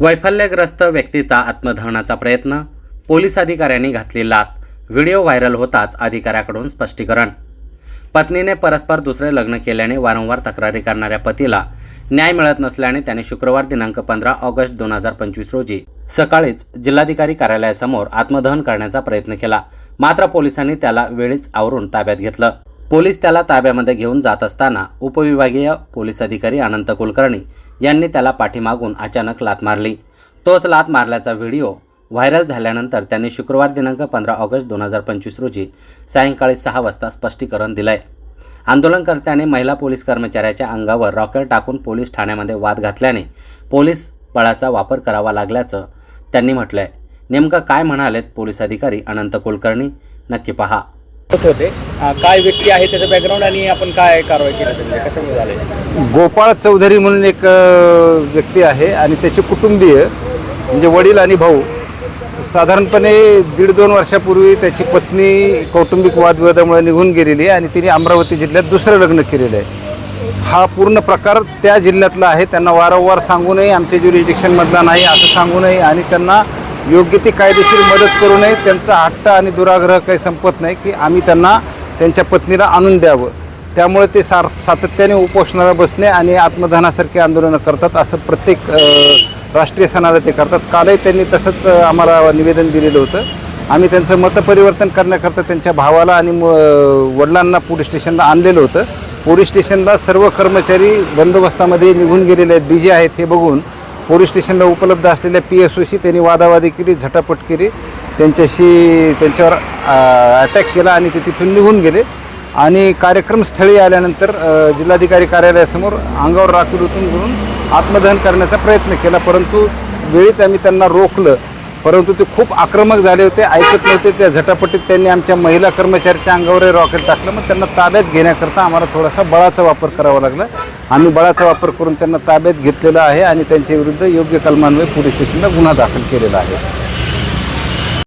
वैफल्यग्रस्त व्यक्तीचा आत्मदहनाचा प्रयत्न. पोलीस अधिकाऱ्यांनी घातली लात. व्हिडिओ व्हायरल होताच अधिकाऱ्याकडून स्पष्टीकरण. पत्नीने परस्पर दुसरे लग्न केल्याने वारंवार तक्रारी करणाऱ्या पतीला न्याय मिळत नसल्याने त्याने शुक्रवार दिनांक पंधरा ऑगस्ट दोन हजार पंचवीस रोजी सकाळीच जिल्हाधिकारी कार्यालयासमोर आत्मदहन करण्याचा प्रयत्न केला. मात्र पोलिसांनी त्याला वेळीच आवरून ताब्यात घेतलं. पोलीस त्याला ताब्यामध्ये घेऊन जात असताना उपविभागीय पोलीस अधिकारी अनंत कुलकर्णी यांनी त्याला पाठीमागून अचानक लात मारली. तोच लात मारल्याचा व्हिडिओ व्हायरल झाल्यानंतर त्यांनी शुक्रवार दिनांक पंधरा ऑगस्ट दोन हजार पंचवीस रोजी सायंकाळी सहा वाजता स्पष्टीकरण दिलंय. आंदोलनकर्त्याने महिला पोलीस कर्मचाऱ्याच्या अंगावर रॉकेट टाकून पोलीस ठाण्यामध्ये वाद घातल्याने पोलीस बळाचा वापर करावा लागल्याचं त्यांनी म्हटलंय. नेमकं काय म्हणालेत पोलीस अधिकारी अनंत कुलकर्णी? नक्की पहा. होते. काय व्यक्ती आहे त्याचं बॅकग्राऊंड आणि आपण काय कारवाई केली म्हणजे कशामुळे झाले? गोपाळ चौधरी म्हणून एक व्यक्ती आहे आणि त्याचे कुटुंबीय म्हणजे वडील आणि भाऊ साधारणपणे दीड दोन वर्षापूर्वी त्याची पत्नी कौटुंबिक वादविवादामुळे निघून गेलेली आहे आणि तिने अमरावती जिल्ह्यात दुसरं लग्न केलेलं आहे. हा पूर्ण प्रकार त्या जिल्ह्यातला आहे. त्यांना वारंवार सांगू नये आमच्या ज्युरिडिक्शनमधला नाही असं सांगू नये आणि त्यांना योग्य ती कायदेशीर मदत करू नये. त्यांचा हट्ट आणि दुराग्रह काही संपत नाही की आम्ही त्यांना त्यांच्या पत्नीला आणून द्यावं. त्यामुळे ते सार सातत्याने उपोषणाला बसणे आणि आत्मदहनासारखी आंदोलनं करतात असं प्रत्येक राष्ट्रीय सणाला ते करतात. कालही त्यांनी तसंच आम्हाला निवेदन दिलेलं होतं. आम्ही त्यांचं मतपरिवर्तन करण्याकरता त्यांच्या भावाला आणि म- वडिलांना पोलीस स्टेशनला आणलेलं होतं. पोलीस स्टेशनला सर्व कर्मचारी बंदोबस्तामध्ये निघून गेलेले आहेत. बिजी आहेत हे बघून पोलीस स्टेशनला उपलब्ध असलेल्या पी एस ओशी त्यांनी वादावादी केली झटापट केली. त्यांच्याशी त्यांच्यावर अटॅक केला आणि ते तिथून निघून गेले. आणि कार्यक्रमस्थळी आल्यानंतर जिल्हाधिकारी कार्यालयासमोर अंगावर राखी उतून घेऊन आत्मदहन करण्याचा प्रयत्न केला. परंतु वेळीच आम्ही त्यांना रोखलं. परंतु ते खूप आक्रमक झाले होते ऐकत नव्हते. त्या झटापटीत त्यांनी आमच्या महिला कर्मचाऱ्याच्या अंगावर रॉकेट टाकलं मग त्यांना ताब्यात घेण्याकरता आम्हाला थोडासा बळाचा वापर करावा लागला. आम्ही बळाचा वापर करून त्यांना ताब्यात घेतलेला आहे आणि त्यांच्या विरुद्ध योग्य कलमान्वये पोलीस स्टेशनला गुन्हा दाखल केलेला आहे.